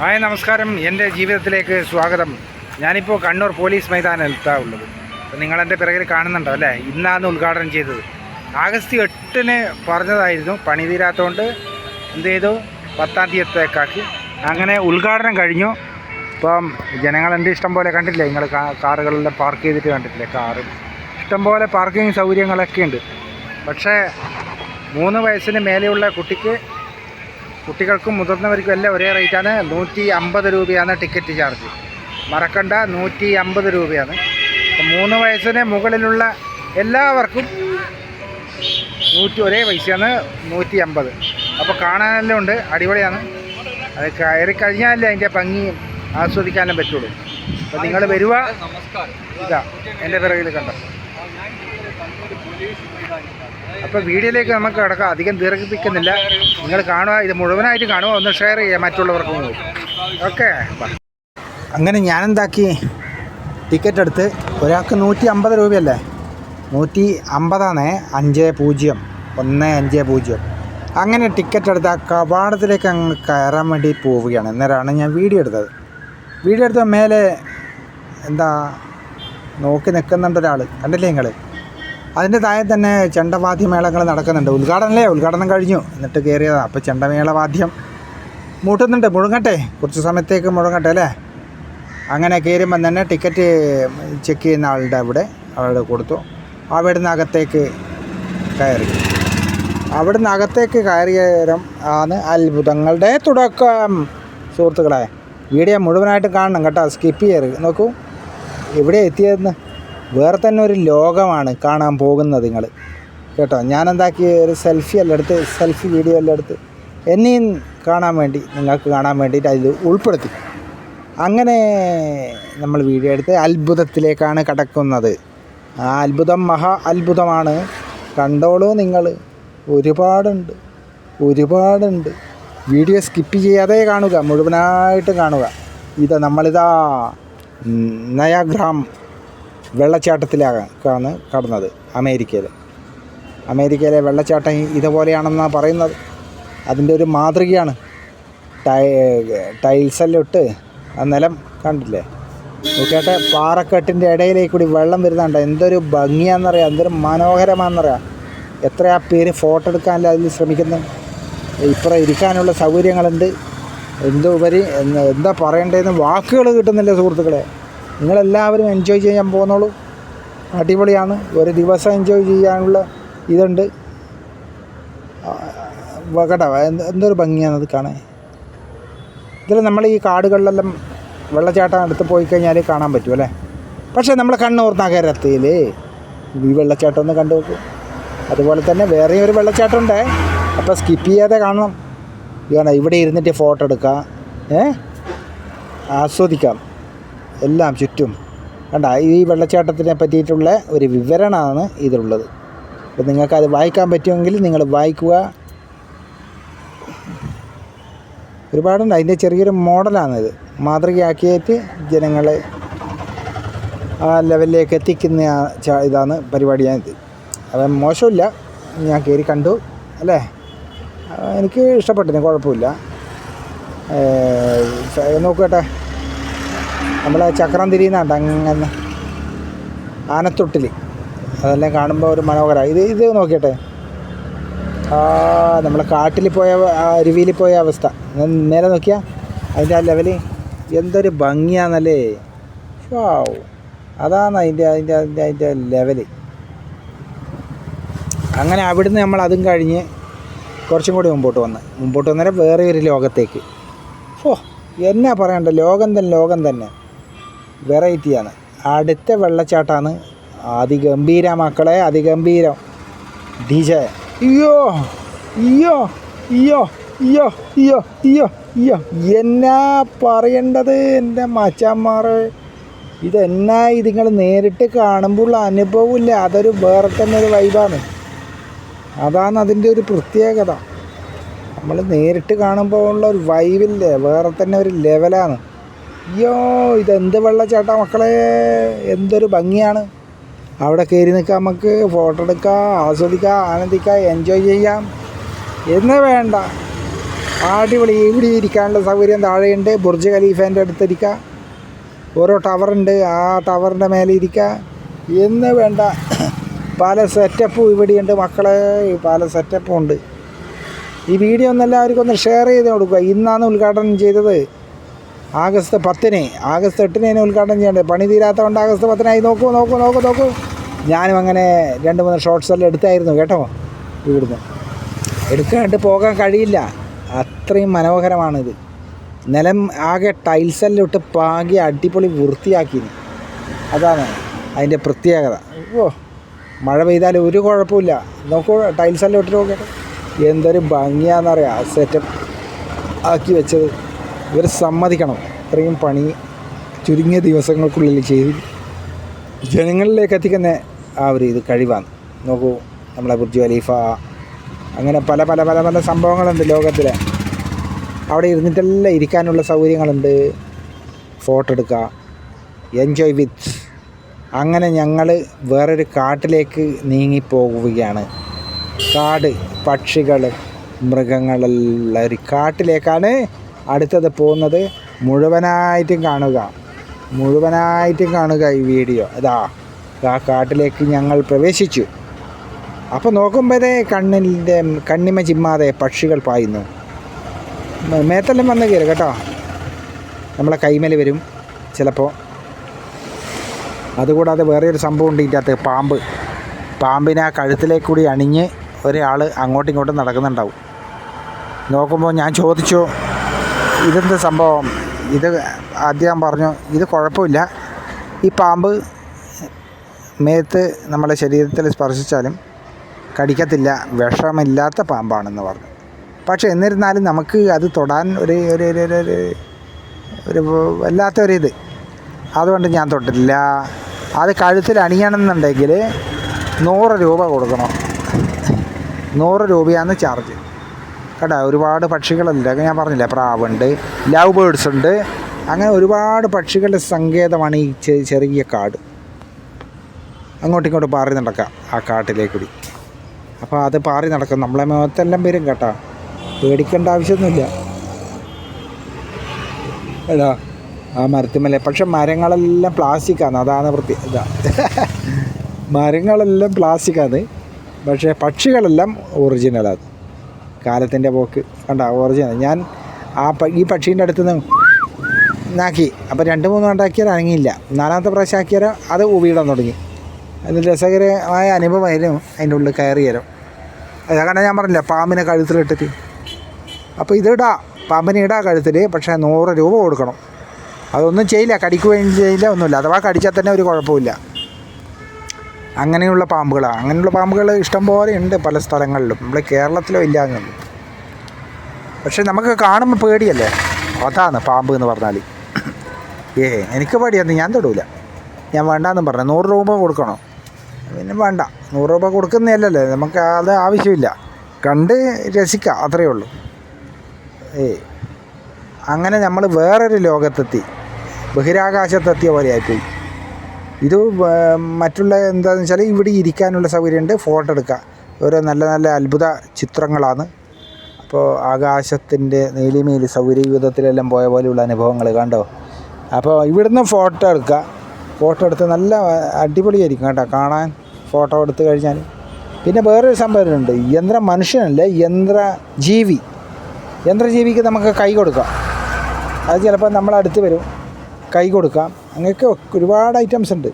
Hi നമസ്കാരം. എന്റെ ജീവിതത്തിലേക്ക് സ്വാഗതം. ഞാനിപ്പോൾ കണ്ണൂർ പോലീസ് മൈതാനത്താണ് ഉള്ളത്. അപ്പോൾ നിങ്ങളെന്റെ പിറകിൽ കാണുന്നുണ്ടോ അല്ലേ? ഇന്നാണ് ഉദ്ഘാടനം ചെയ്തത്. ആഗസ്റ്റ് എട്ടിന് പറഞ്ഞതായിരുന്നു. പണി തീരാത്തതുകൊണ്ട് എന്ത് ചെയ്തു? പത്താം തീയതിയേക്കാക്കി അങ്ങനെ ഉദ്ഘാടനം കഴിഞ്ഞു. ഇപ്പം ജനങ്ങളെന്റെ ഇഷ്ടം പോലെ കണ്ടില്ലേ നിങ്ങൾ കാറുകളെല്ലാം പാർക്ക് ചെയ്തിട്ട് കണ്ടിട്ടില്ലേ? കാറ്. ഇഷ്ടം പോലെ പാർക്കിംഗ് സൗകര്യങ്ങളൊക്കെ ഉണ്ട്. പക്ഷേ മൂന്ന് വയസ്സിന് മേലെയുള്ള കുട്ടിക്ക് കുട്ടികൾക്കും മുതിർന്നവർക്കും എല്ലാം ഒരേ റേറ്റാണ്. നൂറ്റി അമ്പത് രൂപയാണ് ടിക്കറ്റ് ചാർജ്. മറക്കണ്ട നൂറ്റി അമ്പത് രൂപയാണ് മൂന്ന് വയസ്സിന് മുകളിലുള്ള എല്ലാവർക്കും നൂറ്റി ഒരേ പൈസയാണ് നൂറ്റി അമ്പത് അപ്പോൾ കാണാനെല്ലാം ഉണ്ട്. അടിപൊളിയാണ്. അത് കയറി കഴിഞ്ഞാലേ അതിന്റെ ഭംഗി ആസ്വദിക്കാനും പറ്റുള്ളൂ. അപ്പോൾ നിങ്ങൾ വരുക ഇതാ എന്റെ പിറകിൽ കണ്ടോ? അപ്പോൾ വീഡിയോയിലേക്ക് നമുക്ക് കിടക്കാം. അധികം ദീർഘിപ്പിക്കുന്നില്ല. നിങ്ങൾ കാണുക ഇത് മുഴുവനായിട്ട് കാണുക. ഒന്ന് ഷെയർ ചെയ്യുക മറ്റുള്ളവർക്കും ഓക്കെ അങ്ങനെ ഞാനെന്താക്കി? ടിക്കറ്റ് എടുത്ത് ഒരാൾക്ക് നൂറ്റി അമ്പത് രൂപയല്ലേ? നൂറ്റി അമ്പതാണേ അഞ്ച് പൂജ്യം. ഒന്ന് അഞ്ച് പൂജ്യം. അങ്ങനെ ടിക്കറ്റ് എടുത്ത് ആ കവാടത്തിലേക്ക് അങ്ങ് കയറാൻ വേണ്ടി പോവുകയാണ്. അന്നേരമാണ് ഞാൻ വീഡിയോ എടുത്തത്. വീഡിയോ എടുത്ത മേലെ എന്താ നോക്കി നിൽക്കുന്നുണ്ട് ഒരാൾ കണ്ടില്ലേ നിങ്ങൾ അതിന്റെ താഴെ തന്നെ ചെണ്ടവാദ്യമേളങ്ങൾ നടക്കുന്നുണ്ട്. ഉദ്ഘാടനമല്ലേ? ഉദ്ഘാടനം കഴിഞ്ഞു. എന്നിട്ട് കയറിയതാണ് അപ്പോൾ ചെണ്ടമേളവാദ്യം മൂട്ടുന്നുണ്ട്. മുഴങ്ങട്ടെ. കുറച്ച് സമയത്തേക്ക് മുഴങ്ങട്ടെ അല്ലേ? അങ്ങനെ കയറുമ്പം തന്നെ ടിക്കറ്റ് ചെക്ക് ചെയ്യുന്ന ആളുടെ അവിടെ അവിടെ കൊടുത്തു. അവിടുന്ന് അകത്തേക്ക് കയറി. അവിടുന്ന് അകത്തേക്ക് കയറിയ ആണ് അത്ഭുതങ്ങളുടെ തുടക്കം. സുഹൃത്തുക്കളെ വീഡിയോ മുഴുവനായിട്ട് കാണണം കേട്ടോ. സ്കിപ്പ് ചെയ്യരുത്. നോക്കൂ എവിടെ എത്തിയതെന്ന്? വേറെ തന്നെ ഒരു ലോകമാണ് കാണാൻ പോകുന്നത് നിങ്ങൾ. കേട്ടോ? ഞാൻ എന്താക്കി ഒരു സെൽഫി എല്ലാം എടുത്ത് സെൽഫി വീഡിയോ എല്ലാം എടുത്ത് എന്നെയും കാണാൻ വേണ്ടി നിങ്ങൾക്ക് കാണാൻ വേണ്ടിയിട്ട് അതിൽ ഉൾപ്പെടുത്തി. അങ്ങനെ നമ്മൾ വീഡിയോ എടുത്ത് അത്ഭുതത്തിലേക്കാണ് കടക്കുന്നത്. ആ അത്ഭുതം മഹാ അത്ഭുതമാണ്. കണ്ടോളൂ നിങ്ങൾ. ഒരുപാടുണ്ട്. ഒരുപാടുണ്ട്. വീഡിയോ സ്കിപ്പ് ചെയ്യാതെ കാണുക മുഴുവനായിട്ട് കാണുക. ഇത് നമ്മളിതാ നയാഗ്രാം വെള്ളച്ചാട്ടത്തിലാണ് കടന്നത് അമേരിക്കയിൽ. അമേരിക്കയിലെ വെള്ളച്ചാട്ടം ഇതുപോലെയാണെന്നാണ് പറയുന്നത്. അതിന്റെ ഒരു മാതൃകയാണ്. ടൈ ടൈൽസെല്ലാം ഇട്ട് ആ നിലം കണ്ടില്ലേ? നോക്കിയാട്ടെ പാറക്കെട്ടിന്റെ ഇടയിലേക്ക് കൂടി വെള്ളം വരുന്നുണ്ട്. എന്തൊരു ഭംഗിയാണെന്നറിയാം എന്തൊരു മനോഹരമാണെന്നറിയാം. എത്രയാ പേര് ഫോട്ടോ എടുക്കാനല്ല അതിൽ ശ്രമിക്കുന്നു ഇപ്പുറം ഇരിക്കാനുള്ള സൗകര്യങ്ങളുണ്ട്. എന്തോ ഉപരി എന്താ പറയേണ്ടതെന്ന് വാക്കുകൾ കിട്ടുന്നില്ല സുഹൃത്തുക്കളെ. നിങ്ങളെല്ലാവരും എൻജോയ് ചെയ്യാൻ പോകുന്നുള്ളൂ അടിപൊളിയാണ്. ഒരു ദിവസം എൻജോയ് ചെയ്യാനുള്ള ഇതുണ്ട്. വകടവ എന്തൊരു ഭംഗിയാണത് കാണാൻ. ഇതിൽ നമ്മൾ ഈ കാടുകളിലെല്ലാം വെള്ളച്ചാട്ടം അടുത്ത് പോയി കഴിഞ്ഞാൽ കാണാൻ പറ്റും അല്ലേ? പക്ഷേ നമ്മൾ കണ്ണൂർ നഗരത്തിൽ ഈ വെള്ളച്ചാട്ടം ഒന്ന് കണ്ടു നോക്കും. അതുപോലെ തന്നെ വേറെ ഒരു വെള്ളച്ചാട്ടം ഉണ്ട് അപ്പോൾ സ്കിപ്പ് ചെയ്യാതെ കാണണം. ഇവിടെ ഇരുന്നിട്ട് ഫോട്ടോ എടുക്കാം. ഏ? ആസ്വദിക്കാം. എല്ലാം ചുറ്റും. കണ്ട ഈ വെള്ളച്ചാട്ടത്തിനെ പറ്റിയിട്ടുള്ള ഒരു വിവരണമാണ് ഇതിലുള്ളത്. അപ്പോൾ നിങ്ങൾക്കത് വായിക്കാൻ പറ്റുമെങ്കിൽ നിങ്ങൾ വായിക്കുക. ഒരുപാടുണ്ട്. അതിന്റെ ചെറിയൊരു മോഡലാണിത്. മാതൃകയാക്കിയിട്ട് ജനങ്ങളെ ആ ലെവലിലേക്ക് എത്തിക്കുന്ന ഇതാണ് പരിപാടിയാണിത്. അത് മോശമില്ല. ഞാൻ കയറി കണ്ടു. അല്ലേ? എനിക്ക് ഇഷ്ടപ്പെട്ടിന് കുഴപ്പമില്ല. നോക്കട്ടെ നമ്മളെ ചക്രം തിരിയുന്നുണ്ട് അങ്ങനെ ആനത്തൊട്ടിൽ അതെല്ലാം കാണുമ്പോൾ ഒരു മനോഹര. ഇത് ഇത് നോക്കിയട്ടെ. ആ നമ്മൾ കാട്ടിൽ പോയ അരുവിയിൽ പോയ അവസ്ഥ. നേരെ നോക്കിയാൽ അതിന്റെ ആ ലെവൽ എന്തൊരു ഭംഗിയാണെന്നല്ലേ വാവ് അതാണ് അതിന്റെ അതിന്റെ അതിന്റെ അതിന്റെ ലെവൽ. അങ്ങനെ അവിടുന്ന് നമ്മൾ അതും കഴിഞ്ഞ് കുറച്ചും കൂടി മുമ്പോട്ട് വന്ന്. മുമ്പോട്ട് വന്നേരം വേറെ ഒരു ലോകത്തേക്ക്. ഓ എന്നാ പറയണ്ട? ലോകം തന്നെ ലോകം തന്നെ. വെറൈറ്റിയാണ്. അടുത്ത വെള്ളച്ചാട്ടമാണ് അതിഗംഭീര മക്കളെ അതിഗംഭീരം. ഡി അയ്യോ അയ്യോ അയ്യോ അയ്യോ അയ്യോ അയ്യോ അയ്യോ. എന്നാ പറയേണ്ടത് എന്റെ മച്ചാന്മാർ ഇതെന്നാ ഇത് നിങ്ങൾ നേരിട്ട് കാണുമ്പോൾ അനുഭവമില്ല. അതൊരു വേറെ തന്നെ ഒരു വൈബാണ് അതാണ് അതിന്റെ ഒരു പ്രത്യേകത. നമ്മൾ നേരിട്ട് കാണുമ്പോൾ ഉള്ള ഒരു വൈബില്ലേ വേറെ തന്നെ ഒരു ലെവലാണ് അയ്യോ ഇതെന്ത് വെള്ളച്ചാട്ട മക്കളെ? എന്തൊരു ഭംഗിയാണ്. അവിടെ കയറി നിൽക്കാം നമുക്ക് ഫോട്ടോ എടുക്കാം ആസ്വദിക്കാം ആനന്ദിക്കാം എൻജോയ് ചെയ്യാം. എന്ന് വേണ്ട. അടിപൊളി ഇവിടെ ഇരിക്കാനുള്ള സൗകര്യം താഴെയുണ്ട്. ബുർജ് ഖലീഫേന്റെ അടുത്തിരിക്കുക ഓരോ ടവറുണ്ട് ആ ടവറിന്റെ മേലെ ഇരിക്കുക എന്ന് വേണ്ട. പല സെറ്റപ്പും ഇവിടെയുണ്ട് മക്കളെ. പല സെറ്റപ്പും ഉണ്ട്. ഈ വീഡിയോ ഒന്ന് എല്ലാവർക്കും ഒന്ന് ഷെയർ ചെയ്ത് കൊടുക്കുക. ഇന്നാണ് ഉദ്ഘാടനം ചെയ്തത്. ആഗസ്റ്റ് പത്തിന് ആഗസ്റ്റ് എട്ടിന് തന്നെ ഉദ്ഘാടനം ചെയ്യേണ്ടത് പണി തീരാത്തതുകൊണ്ട് ആഗസ്റ്റ് പത്തിനായി. നോക്കൂ നോക്കൂ നോക്കൂ നോക്കൂ. ഞാനും അങ്ങനെ രണ്ട് മൂന്ന് ഷോർട്സ് എല്ലാം എടുത്തായിരുന്നു കേട്ടോ. ഇവിടുന്ന്. എടുക്കാണ്ട് പോകാൻ കഴിയില്ല. അത്രയും മനോഹരമാണിത്. നിലം ആകെ ടൈൽസെല്ലാം ഇട്ട് പാകി അടിപൊളി വൃത്തിയാക്കിന് അതാണ് അതിന്റെ പ്രത്യേകത. ഓ മഴ പെയ്താൽ ഒരു കുഴപ്പമില്ല. നോക്കൂ ടൈൽസെല്ലാം ഇട്ട് നോക്കട്ടെ എന്തൊരു ഭംഗിയാണെന്നറിയാം. സെറ്റപ്പ് ആക്കി വെച്ചത്. ഇവർ സമ്മതിക്കണം. ഇത്രയും പണി ചുരുങ്ങിയ ദിവസങ്ങൾക്കുള്ളിൽ ചെയ്ത് ജനങ്ങളിലേക്ക് എത്തിക്കുന്ന ആ ഒരു ഇത് കഴിവാണ്. നോക്കൂ നമ്മളെ ബുർജു അലീഫ അങ്ങനെ പല പല പല പല സംഭവങ്ങളുണ്ട് ലോകത്തിൽ അവിടെ ഇരുന്നിട്ടെല്ലാം ഇരിക്കാനുള്ള സൗകര്യങ്ങളുണ്ട്. ഫോട്ടോ എടുക്കുക എൻജോയ് വിത്ത് അങ്ങനെ ഞങ്ങൾ വേറൊരു കാട്ടിലേക്ക് നീങ്ങിപ്പോവുകയാണ്. കാട് പക്ഷികൾ മൃഗങ്ങളുള്ള ഒരു കാട്ടിലേക്കാണ് അടുത്തത് പോകുന്നത് മുഴുവനായിട്ടും കാണുക. മുഴുവനായിട്ടും കാണുക ഈ വീഡിയോ. അതാ ആ കാട്ടിലേക്ക് ഞങ്ങൾ പ്രവേശിച്ചു. അപ്പോൾ നോക്കുമ്പോഴേ കണ്ണിന്റെ കണ്ണിമ ചിമ്മാതെ പക്ഷികൾ പായുന്നു. മേത്തെല്ലാം വന്ന് കയറും കേട്ടോ. നമ്മളെ കൈമേൽ വരും ചിലപ്പോൾ അതുകൂടാതെ വേറെ ഒരു സംഭവം ഉണ്ട് ഇതിന്റെ അകത്ത് പാമ്പ്. പാമ്പിനെ ആ കഴുത്തിലേക്ക് കൂടി അണിഞ്ഞ് ഒരാൾ അങ്ങോട്ടും ഇങ്ങോട്ടും നടക്കുന്നുണ്ടാവും. നോക്കുമ്പോൾ ഞാൻ ചോദിച്ചു ഇതെന്ത് സംഭവം? ഇത് ആദ്യം പറഞ്ഞു ഇത് കുഴപ്പമില്ല. ഈ പാമ്പ് മേത്ത് നമ്മുടെ ശരീരത്തിൽ സ്പർശിച്ചാലും കടിക്കത്തില്ല വിഷമില്ലാത്ത പാമ്പാണെന്ന് പറഞ്ഞു. പക്ഷേ എന്നിരുന്നാലും നമുക്ക് അത് തൊടാൻ ഒരു ഒരു ഒരു ഒരു- ഒരു ഒരു വല്ലാത്ത ഒരു ഇത്. അതുകൊണ്ട് ഞാൻ തൊട്ടില്ല അത് കഴുത്തിൽ അണിയണമെന്നുണ്ടെങ്കിൽ നൂറ് രൂപ കൊടുക്കണം. നൂറ് രൂപയാണ് ചാർജ്. കേട്ടോ ഒരുപാട് പക്ഷികളുണ്ട്. ഞാൻ പറഞ്ഞില്ലേ പ്രാവുണ്ട് ലവ് ബേഡ്സ് ഉണ്ട്. അങ്ങനെ ഒരുപാട് പക്ഷികളുടെ സങ്കേതമാണ് ഈ ചെറിയ കാട്. അങ്ങോട്ടും ഇങ്ങോട്ടും പാറി നടക്കാം ആ കാട്ടിലേക്ക് കൂടി അപ്പോൾ അത് പാറി നടക്കും. നമ്മളെ മുഖത്തെല്ലാം വരും കേട്ടോ. പേടിക്കേണ്ട ആവശ്യമൊന്നുമില്ല. എടാ ആ മരത്തിമല്ലേ പക്ഷെ മരങ്ങളെല്ലാം പ്ലാസ്റ്റിക്കാണ് അതാണ് വൃത്തി. ഇതാ. മരങ്ങളെല്ലാം പ്ലാസ്റ്റിക്കാണ് പക്ഷേ പക്ഷികളെല്ലാം ഒറിജിനലാണ് കാലത്തിന്റെ പോക്ക് കണ്ട ഒറിജിനൽ ഞാൻ ആ ഈ പക്ഷീന്റെ അടുത്ത് നിന്ന് ആക്കി അപ്പോൾ രണ്ട് മൂന്ന് ഉണ്ടാക്കിയാൽ അനങ്ങിയില്ല. നാലാമത്തെ പ്രാവശ്യം ആക്കിയാൽ അത് വീടാൻ തുടങ്ങി. അത് രസകരമായ അനുഭവമായിരുന്നു അതിന്റെ ഉള്ളിൽ കയറി അതാ കാരണം ഞാൻ പറഞ്ഞില്ല പാമ്പിനെ കഴുത്തിലിട്ടിട്ട്. അപ്പോൾ ഇതിടാ പാമ്പിനെ ഇടാ കഴുത്തിൽ പക്ഷേ നൂറ് രൂപ കൊടുക്കണം. അതൊന്നും ചെയ്യില്ല കടിക്കുകയും ചെയ്യില്ല ഒന്നുമില്ല. അഥവാ കടിച്ചാൽ തന്നെ ഒരു കുഴപ്പമില്ല അങ്ങനെയുള്ള പാമ്പുകളാണ് അങ്ങനെയുള്ള പാമ്പുകൾ ഇഷ്ടം പോലെ ഉണ്ട് പല സ്ഥലങ്ങളിലും. നമ്മുടെ കേരളത്തിലോ ഇല്ല എന്നുള്ളൂ. പക്ഷെ നമുക്ക് കാണുമ്പോൾ പേടിയല്ലേ? അതാണ് പാമ്പ് എന്ന് പറഞ്ഞാൽ ഏ എനിക്ക് പേടിയാണ് ഞാൻ തൊടൂല. ഞാൻ വേണ്ടാന്നും പറഞ്ഞു. നൂറ് രൂപ കൊടുക്കണോ? പിന്നെ വേണ്ട. നൂറ് രൂപ കൊടുക്കുന്നതല്ലേ നമുക്ക് അത് ആവശ്യമില്ല. കണ്ട് രസിക്കുക അത്രയേ ഉള്ളൂ. ഏ അങ്ങനെ നമ്മൾ വേറൊരു ലോകത്തെത്തി. ബഹിരാകാശത്തെത്തിയ പോലെ ആയിപ്പോയി ഇത് മറ്റുള്ള എന്താണെന്ന് വെച്ചാൽ ഇവിടെ ഇരിക്കാനുള്ള സൗകര്യമുണ്ട്. ഫോട്ടോ എടുക്കാം. ഓരോ നല്ല നല്ല അത്ഭുത ചിത്രങ്ങളാണ്. അപ്പോൾ ആകാശത്തിന്റെ നീലിമീലി സൗരയൂഥത്തിലെല്ലാം പോയ പോലെയുള്ള അനുഭവങ്ങൾ കണ്ടോ? അപ്പോൾ ഇവിടുന്ന് ഫോട്ടോ എടുക്കുക ഫോട്ടോ എടുത്ത് നല്ല അടിപൊളിയായിരിക്കും കേട്ടോ. കാണാൻ ഫോട്ടോ എടുത്തു കഴിഞ്ഞാൽ പിന്നെ വേറൊരു സംഭവമുണ്ട് യന്ത്ര മനുഷ്യനല്ല? യന്ത്ര ജീവി. യന്ത്രജീവിക്ക് നമുക്ക് കൈ കൊടുക്കാം. അത് ചിലപ്പോൾ നമ്മളടുത്ത് വരും. കൈ കൊടുക്കാം. അങ്ങനെയൊക്കെ ഒരുപാട് ഐറ്റംസ് ഉണ്ട്.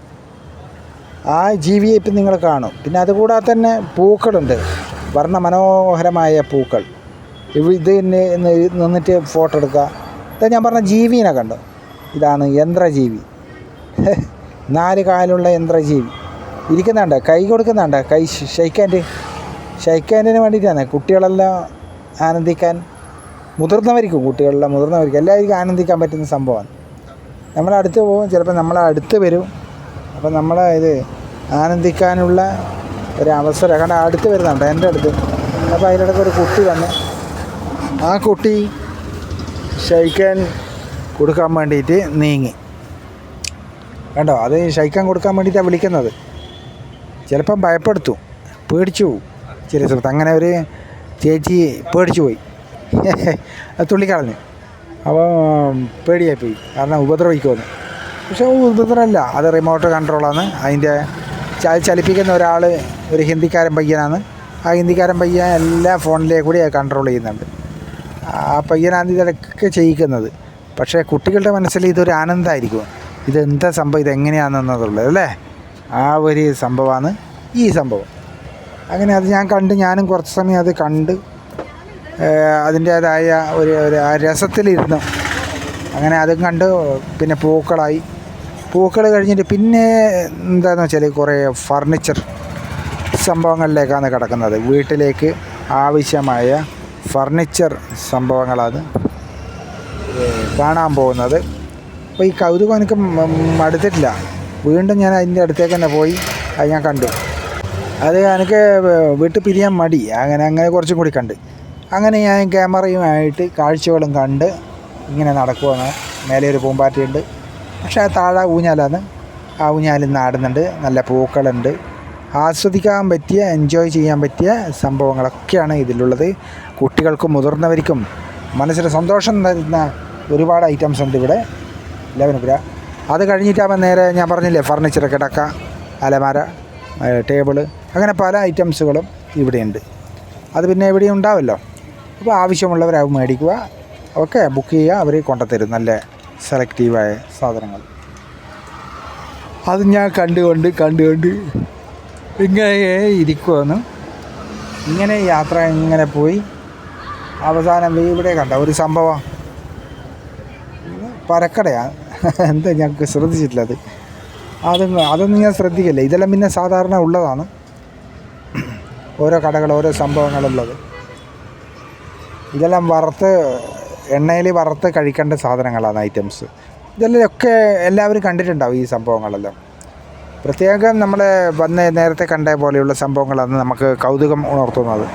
ആ ജീവിയെ ഇപ്പം നിങ്ങൾ കാണും. പിന്നെ അതുകൂടാതെ തന്നെ പൂക്കളുണ്ട്. വർണ മനോഹരമായ പൂക്കൾ ഇത് നിന്നിട്ട് ഫോട്ടോ എടുക്കുക. ഇതാ ഞാൻ പറഞ്ഞ ജീവിനെ കണ്ടു. ഇതാണ് യന്ത്രജീവി. നാല് കാലുള്ള യന്ത്രജീവി. ഇരിക്കുന്നുണ്ട്. കൈ കൊടുക്കുന്നുണ്ട്. കൈ ഷെയ്ക്കാൻഡ് ഷൈക്കാൻഡിന് വേണ്ടിയിട്ടാണ്. കുട്ടികളെല്ലാം ആനന്ദിക്കാൻ മുതിർന്നവർക്കും കുട്ടികളെല്ലാം മുതിർന്നവർക്കും എല്ലാവർക്കും ആനന്ദിക്കാൻ പറ്റുന്ന സംഭവമാണ്. നമ്മളെ അടുത്ത് പോകും ചിലപ്പോൾ നമ്മളെ അടുത്ത് വരും. അപ്പം നമ്മളെ ഇത് ആനന്ദിക്കാനുള്ള ഒരു അവസരം. കാരണം അടുത്ത് വരുന്നുണ്ട് എന്റെ അടുത്ത്. അപ്പോൾ അതിനിടയ്ക്ക് ഒരു കുട്ടി വന്ന്. ആ കുട്ടി ശയിക്കാൻ കൊടുക്കാൻ വേണ്ടിയിട്ട് നീങ്ങി. കണ്ടോ? അത് ശയിക്കാൻ കൊടുക്കാൻ വേണ്ടിയിട്ടാണ് വിളിക്കുന്നത്. ചിലപ്പം ഭയപ്പെടുത്തു. പേടിച്ചു ചെറിയ സ്ഥലത്ത് അങ്ങനെ ഒരു ചേച്ചി പേടിച്ചു പോയി. തുള്ളിക്കളഞ്ഞു. അപ്പോൾ പേടിയായിപ്പോയി. കാരണം ഉപദ്രവിക്കുമെന്ന്. പക്ഷേ ഉപദ്രവമല്ല അത് റിമോട്ട് കൺട്രോളാണ് അതിന്റെ ചലിപ്പിക്കുന്ന ഒരാൾ ഒരു ഹിന്ദിക്കാരൻ പയ്യനാണ്. ആ ഹിന്ദിക്കാരൻ പയ്യൻ എല്ലാ ഫോണിലേ കൂടി കൺട്രോൾ ചെയ്യുന്നുണ്ട്. ആ പയ്യനാണ് ഇതൊക്കെ ചെയ്യിക്കുന്നത്. പക്ഷേ കുട്ടികളുടെ മനസ്സിൽ ഇതൊരു ആനന്ദമായിരിക്കും. ഇതെന്താ സംഭവം? ഇതെങ്ങനെയാണെന്നുള്ളത് അല്ലേ? ആ ഒരു സംഭവമാണ് ഈ സംഭവം. അങ്ങനെ അത് ഞാൻ കണ്ട് ഞാനും കുറച്ച് സമയം അത് കണ്ട് അതിന്റേതായ ഒരു ഒരു ആ രസത്തിലിരുന്നു. അങ്ങനെ അതും കണ്ട്. പിന്നെ പൂക്കളായി. പൂക്കൾ കഴിഞ്ഞിട്ട് പിന്നെ എന്താണെന്ന് വെച്ചാൽ കുറേ ഫർണിച്ചർ സംഭവങ്ങളിലേക്കാണ് കിടക്കുന്നത്. വീട്ടിലേക്ക് ആവശ്യമായ ഫർണിച്ചർ സംഭവങ്ങളാണ് കാണാൻ പോകുന്നത്. അപ്പോൾ ഈ കൗതുകം എനിക്ക് മടുത്തിട്ടില്ല. വീണ്ടും ഞാൻ അതിന്റെ അടുത്തേക്ക് തന്നെ പോയി. അത് ഞാൻ കണ്ടു. അത് എനിക്ക് വീട്ടിൽ പിരിയാൻ മടി. അങ്ങനെ അങ്ങനെ കുറച്ചും കൂടി കണ്ട്. അങ്ങനെ ഞാൻ ക്യാമറയുമായിട്ട് കാഴ്ചകളും കണ്ട് ഇങ്ങനെ നടക്കുവാണ്. മേലെ ഒരു പൂമ്പാറ്റയുണ്ട്. പക്ഷേ ആ താഴെ ഊഞ്ഞാലാണ്. ആ ഊഞ്ഞാലിൽ നാടുന്നുണ്ട്. നല്ല പൂക്കളുണ്ട്. ആസ്വദിക്കാൻ പറ്റിയ എൻജോയ് ചെയ്യാൻ പറ്റിയ സംഭവങ്ങളൊക്കെയാണ് ഇതിലുള്ളത്. കുട്ടികൾക്കും മുതിർന്നവർക്കും മനസ്സിന് സന്തോഷം തരുന്ന ഒരുപാട് ഐറ്റംസ് ഉണ്ട് ഇവിടെ. ലെവനുപുര. അത് കഴിഞ്ഞിട്ടാകുമ്പോൾ നേരെ ഞാൻ പറഞ്ഞില്ലേ ഫർണിച്ചർ കിടക്ക അലമാര ടേബിൾ അങ്ങനെ പല ഐറ്റംസുകളും ഇവിടെയുണ്ട്. അത് പിന്നെ എവിടെയും ഉണ്ടാവല്ലോ. അപ്പോൾ ആവശ്യമുള്ളവർ അത് മേടിക്കുക. ഓക്കെ ബുക്ക് ചെയ്യുക അവർ കൊണ്ടുത്തരും നല്ല സെലക്റ്റീവായ സാധനങ്ങൾ. അത് ഞാൻ കണ്ടുകൊണ്ട് കണ്ടുകൊണ്ട് ഇങ്ങനെ ഇരിക്കുമെന്ന് ഇങ്ങനെ യാത്ര ഇങ്ങനെ പോയി. അവസാനം ഇവിടെ കണ്ട ഒരു സംഭവം. പരക്കടയാണ് എന്താ ഞങ്ങൾക്ക് ശ്രദ്ധിച്ചിട്ടില്ല അത്. അതൊന്നും അതൊന്നും ഞാൻ ശ്രദ്ധിക്കില്ല. ഇതെല്ലാം പിന്നെ സാധാരണ ഉള്ളതാണ്. ഓരോ കടകൾ ഓരോ സംഭവങ്ങളുള്ളത്. ഇതെല്ലാം വറുത്ത് എണ്ണയിൽ വറുത്ത് കഴിക്കേണ്ട സാധനങ്ങളാണ് ഐറ്റംസ് ഇതെല്ലാം ഒക്കെ എല്ലാവരും കണ്ടിട്ടുണ്ടാവും ഈ സംഭവങ്ങളെല്ലാം. പ്രത്യേകം നമ്മൾ വന്ന് നേരത്തെ കണ്ട പോലെയുള്ള സംഭവങ്ങളാണ് നമുക്ക് കൗതുകം ഉണർത്തുന്നത്.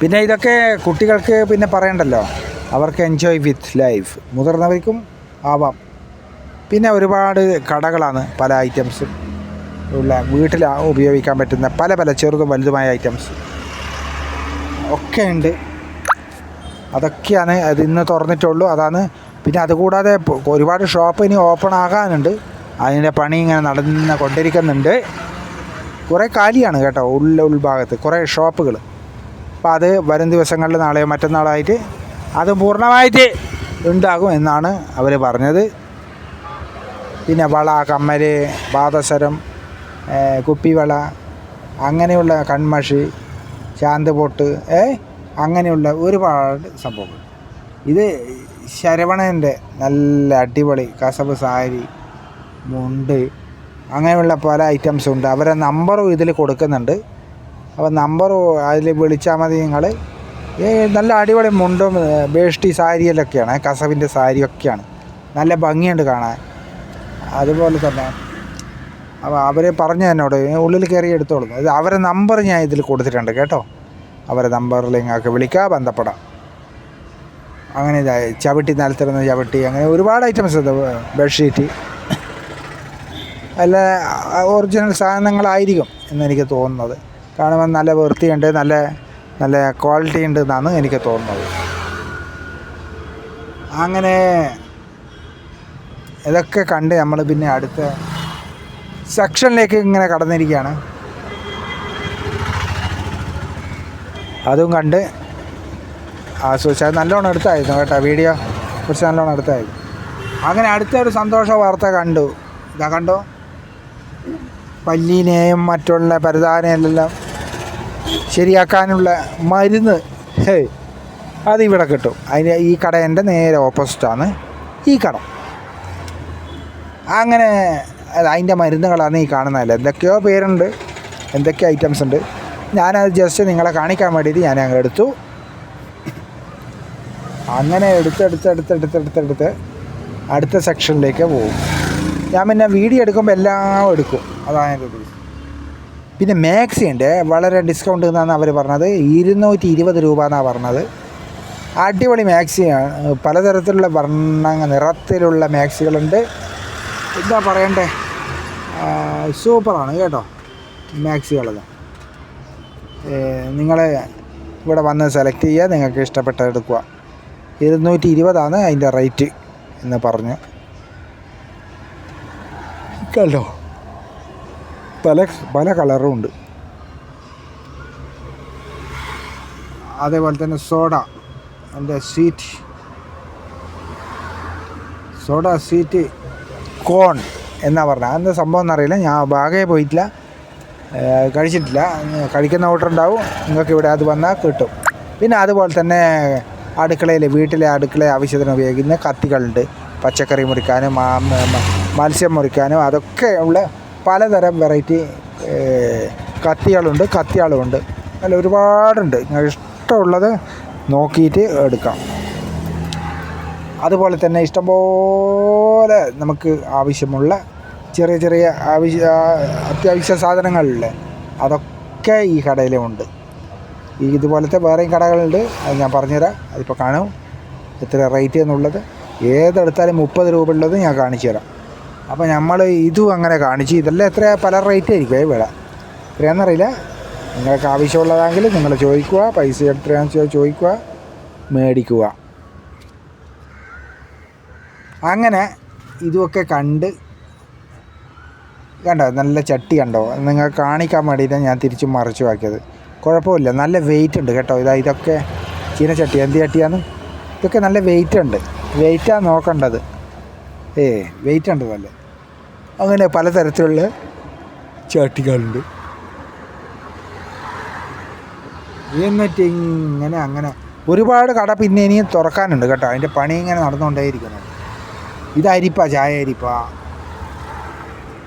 പിന്നെ ഇതൊക്കെ കുട്ടികൾക്ക് പിന്നെ പറയണ്ടല്ലോ അവർക്ക് എൻജോയ് വിത്ത് ലൈഫ് മുതിർന്നവർക്കും ആവാം. പിന്നെ ഒരുപാട് കടകളാണ് പല ഐറ്റംസും ഉള്ള വീട്ടിൽ ഉപയോഗിക്കാൻ പറ്റുന്ന പല പല ചെറുതും വലുതുമായ ഐറ്റംസ് ഒക്കെ ഉണ്ട്. അതൊക്കെയാണ് അത് ഇന്ന് തുറന്നിട്ടുള്ളൂ. അതാണ് പിന്നെ അതുകൂടാതെ ഒരുപാട് ഷോപ്പ് ഇനി ഓപ്പൺ ആകാനുണ്ട്. അതിന്റെ പണി ഇങ്ങനെ നടന്ന് കൊണ്ടിരിക്കുന്നുണ്ട്. കുറേ കാലിയാണ് കേട്ടോ ഉള്ള ഉൾഭാഗത്ത് കുറേ ഷോപ്പുകൾ അപ്പോൾ അത് വരും ദിവസങ്ങളിൽ നാളെയോ മറ്റന്നാളായിട്ട് അത് പൂർണമായിട്ട് ഉണ്ടാകും എന്നാണ് അവർ പറഞ്ഞത്. പിന്നെ വള കമ്മൽ പാദസരം കുപ്പിവള അങ്ങനെയുള്ള കൺമഷി ചാന്ത് പൊട്ട് ഏ അങ്ങനെയുള്ള ഒരുപാട് സംഭവങ്ങൾ. ഇത് ശരവണന്റെ നല്ല അടിപൊളി കസവ് സാരി മുണ്ട് അങ്ങനെയുള്ള പല ഐറ്റംസും ഉണ്ട്. അവരെ നമ്പറും ഇതിൽ കൊടുക്കുന്നുണ്ട്. അപ്പോൾ നമ്പർ അതിൽ വിളിച്ചാൽ മതി നിങ്ങൾ നല്ല അടിപൊളി മുണ്ടും വേഷ്ടി സാരിയിലൊക്കെയാണ് കസവിന്റെ സാരിയൊക്കെയാണ്. നല്ല ഭംഗിയുണ്ട് കാണാൻ. അതുപോലെ തന്നെ അപ്പോൾ അവർ പറഞ്ഞു എന്നോട് ഉള്ളിൽ കയറി എടുത്തോളൂ. അത് അവരെ നമ്പർ ഞാൻ ഇതിൽ കൊടുത്തിട്ടുണ്ട് കേട്ടോ. അവരെ നമ്പറിൽ നിങ്ങൾക്ക് വിളിക്കുക ബന്ധപ്പെടാം. അങ്ങനെ ചവിട്ടി നിലത്തിരുന്ന ചവിട്ടി അങ്ങനെ ഒരുപാട് ഐറ്റംസ് ഉണ്ട് ബെഡ്ഷീറ്റ് അല്ല ഒറിജിനൽ സാധനങ്ങളായിരിക്കും എന്നെനിക്ക് തോന്നുന്നത്. കാണുമ്പോൾ നല്ല വൃത്തിയുണ്ട് നല്ല നല്ല ക്വാളിറ്റി ഉണ്ട് എന്നാണ് എനിക്ക് തോന്നുന്നത്. അങ്ങനെ ഇതൊക്കെ കണ്ട് നമ്മൾ പിന്നെ അടുത്ത സെക്ഷനിലേക്ക് ഇങ്ങനെ കടന്നിരിക്കുകയാണ്. അതും കണ്ട് ആസ്വദിച്ചു അത് നല്ലോണം എടുത്തായിരുന്നു കേട്ടോ വീഡിയോ കുറച്ച് നല്ലോണം എടുത്തായിരുന്നു. അങ്ങനെ അടുത്ത ഒരു സന്തോഷ വാർത്ത കണ്ടു. ഇതാ കണ്ടോ? പല്ലിനെയും മറ്റുള്ള പരതാനെയെല്ലാം ശരിയാക്കാനുള്ള മരുന്ന്. ഹേ അതിവിടെ കിട്ടും. അതിന് ഈ കടേന്റെ നേരെ ഓപ്പോസിറ്റാണ് ഈ കട. അങ്ങനെ അത് അതിന്റെ മരുന്നുകളാണ് ഈ കാണുന്നതല്ല എന്തൊക്കെയോ പേരുണ്ട്. എന്തൊക്കെ ഐറ്റംസ് ഉണ്ട്. ഞാനത് ജസ്റ്റ് നിങ്ങളെ കാണിക്കാൻ വേണ്ടിയിട്ട് ഞാൻ അങ്ങ് എടുത്തു. അങ്ങനെ എടുത്തെടുത്ത് എടുത്തെടുത്ത് എടുത്തെടുത്ത് അടുത്ത സെക്ഷനിലേക്ക് പോകും. ഞാൻ പിന്നെ വീഡിയോ എടുക്കുമ്പോൾ എല്ലാം എടുക്കും. അതാണ് എന്റെ ഉദ്ദേശം. പിന്നെ മാക്സി ഉണ്ട് വളരെ ഡിസ്കൗണ്ട് എന്നാണ് അവർ പറഞ്ഞത്. ഇരുന്നൂറ്റി ഇരുപത് രൂപ എന്നാണ് പറഞ്ഞത്. അടിപൊളി മാക്സിയാണ്. പലതരത്തിലുള്ള വർണ നിറത്തിലുള്ള മാക്സികളുണ്ട്. എന്താ പറയണ്ടേ? സൂപ്പറാണ് കേട്ടോ മാക്സികളെല്ലാം നിങ്ങൾ ഇവിടെ വന്ന് സെലക്ട് ചെയ്യുക നിങ്ങൾക്ക് ഇഷ്ടപ്പെട്ട എടുക്കുക. ഇരുന്നൂറ്റി ഇരുപതാണ് അതിന്റെ റേറ്റ് എന്ന് പറഞ്ഞു. കണ്ടോ? പല പല കളറും ഉണ്ട്. അതേപോലെ തന്നെ സോഡ എന്റെ സ്വീറ്റ്. സോഡ സ്വീറ്റ് കോൺ എന്നാ പറഞ്ഞത്. അന്ന് സംഭവം എന്നറിയില്ല. ഞാൻ ബാഗേ പോയിട്ടില്ല. കഴിച്ചിട്ടില്ല. കഴിക്കുന്ന ഓർഡർ ഉണ്ടാവും. നിങ്ങൾക്ക് ഇവിടെ അത് വന്നാൽ കിട്ടും. പിന്നെ അതുപോലെ തന്നെ അടുക്കളയിൽ വീട്ടിലെ അടുക്കള ആവശ്യത്തിന് ഉപയോഗിക്കുന്ന കത്തികളുണ്ട്. പച്ചക്കറി മുറിക്കാനും മത്സ്യം മുറിക്കാനും അതൊക്കെ ഉള്ള പലതരം വെറൈറ്റി കത്തികളുണ്ട് കത്തികളുമുണ്ട് അല്ല ഒരുപാടുണ്ട്. ഇഷ്ടമുള്ളത് നോക്കിയിട്ട് എടുക്കാം. അതുപോലെ തന്നെ ഇഷ്ടംപോലെ നമുക്ക് ആവശ്യമുള്ള ചെറിയ ചെറിയ ആവശ്യ അത്യാവശ്യ സാധനങ്ങളില്ലേ? അതൊക്കെ ഈ കടയിലുമുണ്ട്. ഈ ഇതുപോലത്തെ വേറെയും കടകളുണ്ട്. അത് ഞാൻ പറഞ്ഞുതരാം. അതിപ്പോൾ കാണും. എത്ര റേറ്റ് എന്നുള്ളത്. ഏതെടുത്താലും മുപ്പത് രൂപ ഉള്ളത് ഞാൻ കാണിച്ചു തരാം അപ്പോൾ നമ്മൾ ഇതും അങ്ങനെ കാണിച്ചു ഇതെല്ലാം എത്ര പല റേറ്റ് ആയിരിക്കും വില. എത്രയാണെന്നറിയില്ല നിങ്ങൾക്ക് ആവശ്യമുള്ളതാണെങ്കിൽ നിങ്ങൾ ചോദിക്കുക. പൈസ എത്രയാണെന്ന് വെച്ചാൽ ചോദിക്കുക. മേടിക്കുക. അങ്ങനെ ഇതുമൊക്കെ കണ്ട് കണ്ടോ? നല്ല ചട്ടി കണ്ടോ? നിങ്ങൾ കാണിക്കാൻ വേണ്ടിയിട്ടാണ് ഞാൻ തിരിച്ചും മറിച്ചു ആക്കിയത് കുഴപ്പമില്ല. നല്ല വെയിറ്റ് ഉണ്ട് കേട്ടോ. ഇതാ ഇതൊക്കെ ചീനച്ചട്ടി എന്ത് ചട്ടിയാണ് ഇതൊക്കെ നല്ല വെയിറ്റ് ഉണ്ട്. വെയിറ്റാണ് നോക്കേണ്ടത്. ഏ വെയിറ്റ് ഉണ്ട് നല്ല. അങ്ങനെ പലതരത്തിലുള്ള ചട്ടികളുണ്ട്. എന്നിട്ട് ഇങ്ങനെ അങ്ങനെ. ഒരുപാട് കട പിന്നെ ഇനിയും തുറക്കാനുണ്ട് കേട്ടോ. അതിന്റെ പണി ഇങ്ങനെ നടന്നുകൊണ്ടേയിരിക്കുന്നു. ഇത് അരിപ്പ ചായ അരിപ്പ.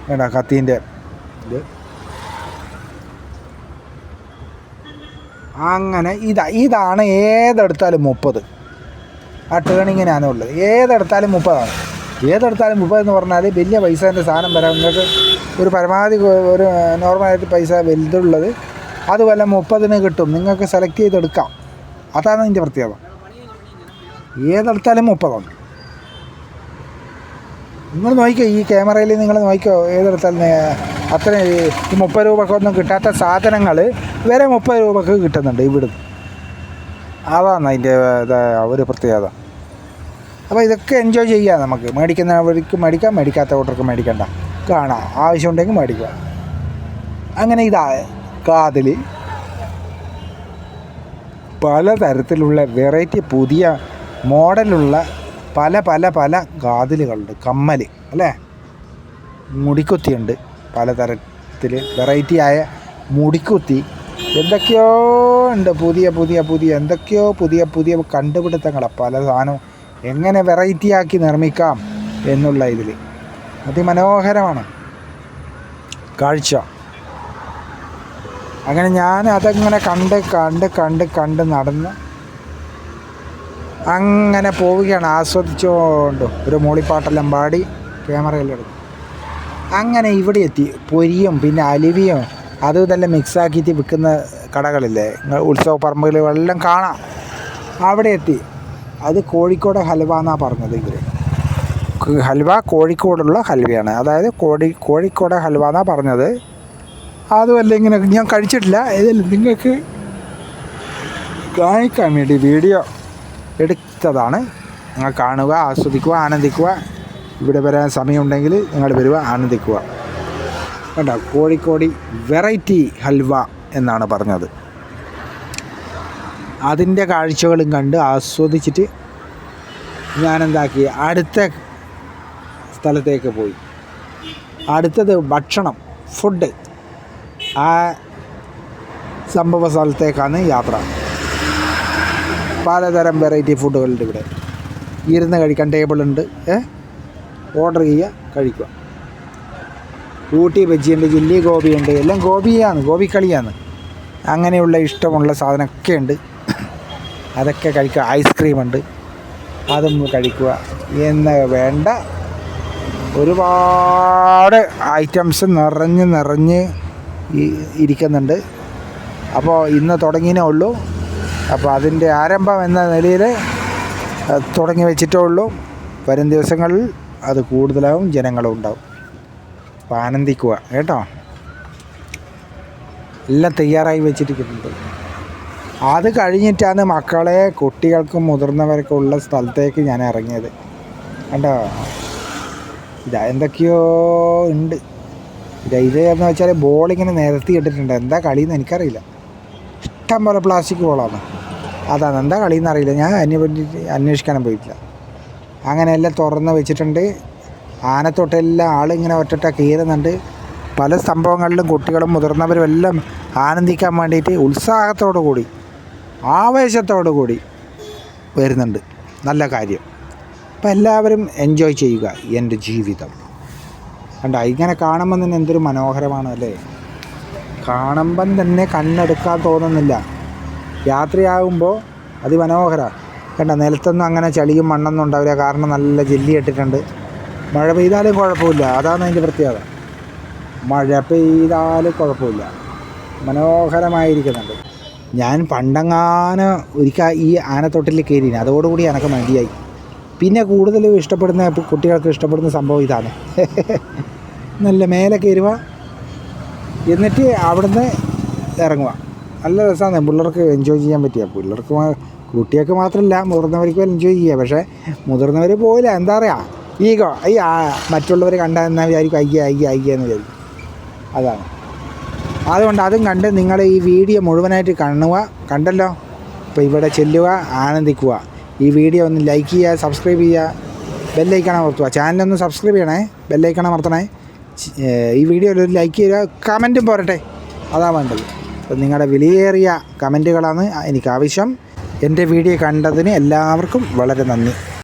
വേണ്ട കത്തീന്റെ. ഇത്. അങ്ങനെ ഇതാ ഇതാണ് ഏതെടുത്താലും മുപ്പത്. ആ ടേണിങ്ങിനാണ് ഉള്ളത്. ഏതെടുത്താലും മുപ്പതാണ്. ഏതെടുത്താലും മുപ്പത് എന്ന് പറഞ്ഞാൽ വലിയ പൈസേന്റെ സാധനം വരാം. നിങ്ങൾക്ക് ഒരു പരമാവധി ഒരു നോർമലായിട്ട് പൈസ വലുതുള്ളത് അതുപോലെ മുപ്പതിന് കിട്ടും. നിങ്ങൾക്ക് സെലക്ട് ചെയ്തെടുക്കാം. അതാണ് അതിന്റെ പ്രത്യേകത. ഏതെടുത്താലും മുപ്പതാണ്. നിങ്ങൾ നോക്കിക്കോ ഈ ക്യാമറയിൽ നിങ്ങൾ നോക്കിക്കോ ഏതെടുത്താലും നേ- അത്ര ഈ മുപ്പത് രൂപക്കൊന്നും കിട്ടാത്ത സാധനങ്ങൾ വരെ മുപ്പത് രൂപക്ക് കിട്ടുന്നുണ്ട് ഇവിടുന്ന്. അതാണ് അതിന്റെ ഒരു പ്രത്യേകത. അപ്പോൾ ഇതൊക്കെ എൻജോയ് ചെയ്യാം നമുക്ക്. മേടിക്കുന്നവർക്ക് മേടിക്കാം മേടിക്കാത്തവർക്ക് മേടിക്കണ്ട. കാണാം. ആവശ്യമുണ്ടെങ്കിൽ മേടിക്കുക അങ്ങനെ ഇതാ കാതിൽ പലതരത്തിലുള്ള വെറൈറ്റി പുതിയ മോഡലുള്ള പല പല പല ഗാതിലുകളുണ്ട്. കമ്മൽ അല്ലേ? മുടിക്കുത്തിയുണ്ട് പലതരത്തിൽ വെറൈറ്റി ആയ മുടിക്കുത്തി. എന്തൊക്കെയോ ഉണ്ട്. പുതിയ പുതിയ പുതിയ എന്തൊക്കെയോ പുതിയ പുതിയ കണ്ടുപിടുത്തങ്ങളാണ് പല സാധനവും എങ്ങനെ വെറൈറ്റി ആക്കി നിർമ്മിക്കാം എന്നുള്ള ഇതിൽ അതിമനോഹരമാണ്. കാഴ്ച. അങ്ങനെ ഞാൻ അതങ്ങനെ കണ്ട് കണ്ട് കണ്ട് കണ്ട് നടന്ന് അങ്ങനെ പോവുകയാണ്. ആസ്വദിച്ചുകൊണ്ട് ഒരു മൂളിപ്പാട്ടെല്ലാം പാടി ക്യാമറയിലെടുക്കും അങ്ങനെ ഇവിടെ എത്തി. പൊരിയും പിന്നെ അലുവിയും അതും ഇതെല്ലാം മിക്സാക്കിയിട്ട് വിൽക്കുന്ന കടകളില്ലേ? ഉത്സവ പറമ്പുകളെല്ലാം കാണാം. അവിടെ എത്തി. അത് കോഴിക്കോട് ഹൽവ എന്നാണ് പറഞ്ഞത് ഇവർ ഹൽവ കോഴിക്കോടുള്ള ഹൽവയാണ്. അതായത് കോഴി കോഴിക്കോട് ഹൽവ എന്നാണ് പറഞ്ഞത്. അതുമല്ല ഇങ്ങനെ ഞാൻ കഴിച്ചിട്ടില്ല. ഇതിൽ നിങ്ങൾക്ക് കാണിക്കാൻ വേണ്ടി വീഡിയോ എടുത്തതാണ്. നിങ്ങൾ കാണുക ആസ്വദിക്കുക ആനന്ദിക്കുക. ഇവിടെ വരാൻ സമയമുണ്ടെങ്കിൽ നിങ്ങൾ വരിക ആനന്ദിക്കുക. കണ്ടോ? കോഴിക്കോടി വെറൈറ്റി ഹൽവ എന്നാണ് പറഞ്ഞത്. അതിന്റെ കാഴ്ചകളും കണ്ട് ആസ്വദിച്ചിട്ട് ഞാനെന്താക്കി? അടുത്ത സ്ഥലത്തേക്ക് പോയി. അടുത്തത് ഭക്ഷണം ഫുഡ്. ആ സംഭവ സ്ഥലത്തേക്കാണ് യാത്ര. പലതരം വെറൈറ്റി ഫുഡുകളുണ്ട് ഇവിടെ. ഇരുന്ന് കഴിക്കാൻ ടേബിളുണ്ട് ഓർഡർ ചെയ്യുക കഴിക്കുക. ഊട്ടി ബജ്ജിയുണ്ട് ചില്ലി ഗോപിയുണ്ട് എല്ലാം ഗോപിയാണ് ഗോപിക്കളിയാണ്. അങ്ങനെയുള്ള ഇഷ്ടമുള്ള സാധനമൊക്കെ ഉണ്ട്. അതൊക്കെ കഴിക്കുക. ഐസ്ക്രീം ഉണ്ട്. അതും കഴിക്കുക. എന്ന് വേണ്ട. ഒരുപാട് ഐറ്റംസ് നിറഞ്ഞ് നിറഞ്ഞ് ഇരിക്കുന്നുണ്ട്. അപ്പോൾ ഇന്ന് തുടങ്ങിയേ ഉള്ളൂ. അപ്പോൾ അതിന്റെ ആരംഭം എന്ന നിലയിൽ തുടങ്ങി വെച്ചിട്ടേ ഉള്ളൂ വരും ദിവസങ്ങളിൽ അത് കൂടുതലാവും ജനങ്ങളും ഉണ്ടാവും. അപ്പോൾ ആനന്ദിക്കുക കേട്ടോ? എല്ലാം തയ്യാറായി വെച്ചിരിക്കുന്നുണ്ട്. അത് കഴിഞ്ഞിട്ടാണ് മക്കളെ കുട്ടികൾക്കും മുതിർന്നവർക്കും ഉള്ള സ്ഥലത്തേക്ക് ഞാൻ ഇറങ്ങിയത്. കണ്ടോ? ഇതാ എന്തൊക്കെയോ ഉണ്ട്. ഇതാ എന്ന് വെച്ചാൽ ബോളിങ്ങനെ നിരത്തി ഇട്ടിട്ടുണ്ട്. എന്താ കളിയെന്ന് എനിക്കറിയില്ല. ഇഷ്ടം പോലെ പ്ലാസ്റ്റിക് ബോളാണ് അതാണ്. എന്താ കളിയെന്ന് അറിയില്ല. ഞാൻ അതിനെ അന്വേഷിക്കാനും പോയിട്ടില്ല. അങ്ങനെയെല്ലാം തുറന്ന് വെച്ചിട്ടുണ്ട്. ആനത്തൊട്ടെല്ലാം ആളിങ്ങനെ ഒറ്റട്ട കീറുന്നുണ്ട്. പല സംഭവങ്ങളിലും കുട്ടികളും മുതിർന്നവരും എല്ലാം ആനന്ദിക്കാൻ വേണ്ടിയിട്ട് ഉത്സാഹത്തോടു കൂടി ആവേശത്തോടു കൂടി വരുന്നുണ്ട്. നല്ല കാര്യം. അപ്പം എല്ലാവരും എൻജോയ് ചെയ്യുക എന്റെ ജീവിതം. കണ്ട? ഇങ്ങനെ കാണുമ്പം തന്നെ എന്തൊരു മനോഹരമാണ് അല്ലേ? കാണുമ്പം തന്നെ കണ്ണെടുക്കാൻ തോന്നുന്നില്ല. രാത്രിയാകുമ്പോൾ അതിമനോഹര. കണ്ട നിലത്തൊന്നും അങ്ങനെ ചളിയും മണ്ണൊന്നും ഉണ്ടാവില്ല. കാരണം നല്ല ജെല്ലി ഇട്ടിട്ടുണ്ട്. മഴ പെയ്താലും കുഴപ്പമില്ല. അതാണ് അതിന്റെ പ്രത്യേകത. മഴ പെയ്താലും കുഴപ്പമില്ല. മനോഹരമായിരിക്കുന്നുണ്ട്. ഞാൻ പണ്ടങ്ങാനും ഒരിക്കൽ ഈ ആനത്തൊട്ടിൽ കയറിയിന്. അതോടുകൂടി എനക്ക് മതിയായി പിന്നെ കൂടുതലും ഇഷ്ടപ്പെടുന്ന കുട്ടികൾക്ക് ഇഷ്ടപ്പെടുന്ന സംഭവം ഇതാണ്. നല്ല മേലെ കയറുക. എന്നിട്ട് അവിടുന്ന് ഇറങ്ങുക. നല്ല രസമാണ്. പിള്ളേർക്ക് എൻജോയ് ചെയ്യാൻ പറ്റിയ. പിള്ളേർക്ക് കുട്ടികൾക്ക് മാത്രമല്ല മുതിർന്നവർക്ക് എൻജോയ് ചെയ്യുക. പക്ഷേ മുതിർന്നവർ പോയില്ല. എന്താ പറയുക ഈഗോ ഈ മറ്റുള്ളവർ കണ്ടാൽ എന്നാൽ വിചാരിക്കും അയ്യ അയ്യ അയ്യ എന്ന് വിചാരിക്കും. അതാണ്. അതുകൊണ്ട് അതും കണ്ട് നിങ്ങൾ ഈ വീഡിയോ മുഴുവനായിട്ട് കാണുക. കണ്ടല്ലോ? അപ്പോൾ ഇവിടെ ചെല്ലുക ആനന്ദിക്കുക. ഈ വീഡിയോ ഒന്ന് ലൈക്ക് ചെയ്യുക സബ്സ്ക്രൈബ് ചെയ്യുക. ബെല്ലൈക്കണം അമർത്തുക. ചാനലൊന്ന് സബ്സ്ക്രൈബ് ചെയ്യണേ. ബെല്ലൈക്കണം അമർത്തണേ. ഈ വീഡിയോയിൽ ഒരു ലൈക്ക് ചെയ്യുക കമന്റും പോരട്ടെ. അതാ വേണ്ടത്. നിങ്ങളുടെ വിലയേറിയ കമന്റുകളാണ് എനിക്ക് ആവശ്യം എന്റെ വീഡിയോ കണ്ടതിന് എല്ലാവർക്കും വളരെ നന്ദി.